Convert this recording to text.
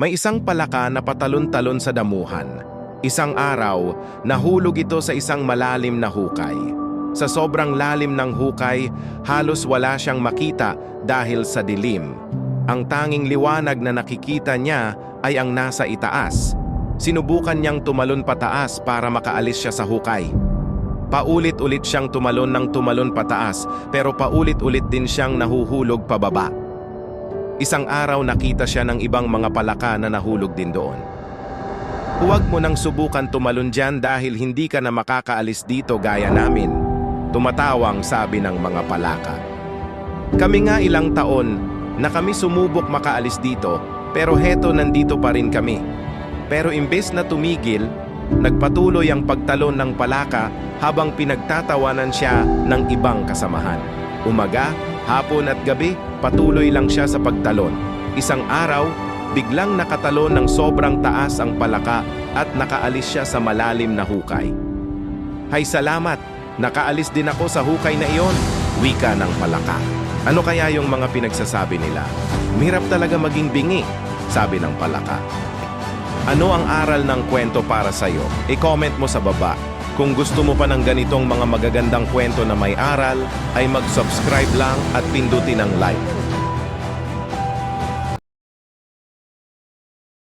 May isang palaka na patalon-talon sa damuhan. Isang araw, nahulog ito sa isang malalim na hukay. Sa sobrang lalim ng hukay, halos wala siyang makita dahil sa dilim. Ang tanging liwanag na nakikita niya ay ang nasa itaas. Sinubukan niyang tumalon pataas para makaalis siya sa hukay. Paulit-ulit siyang tumalon ng tumalon pataas pero paulit-ulit din siyang nahuhulog pababa. Isang araw nakita siya ng ibang mga palaka na nahulog din doon. Huwag mo nang subukan tumalon dyan dahil hindi ka na makakaalis dito gaya namin. Tumatawang sabi ng mga palaka. Kami nga ilang taon na kami sumubok makaalis dito pero heto nandito pa rin kami. Pero imbes na tumigil, nagpatuloy ang pagtalon ng palaka habang pinagtatawanan siya ng ibang kasamahan. Umaga, hapon at gabi, patuloy lang siya sa pagtalon. Isang araw, biglang nakatalon ng sobrang taas ang palaka at nakaalis siya sa malalim na hukay. Hay salamat, nakaalis din ako sa hukay na iyon, wika ng palaka. Ano kaya yung mga pinagsasabi nila? Mirap talaga maging bingi, sabi ng palaka. Ano ang aral ng kwento para sa'yo? I-comment mo sa baba. Kung gusto mo pa ng ganitong mga magagandang kwento na may aral, ay mag-subscribe lang at pindutin ang like.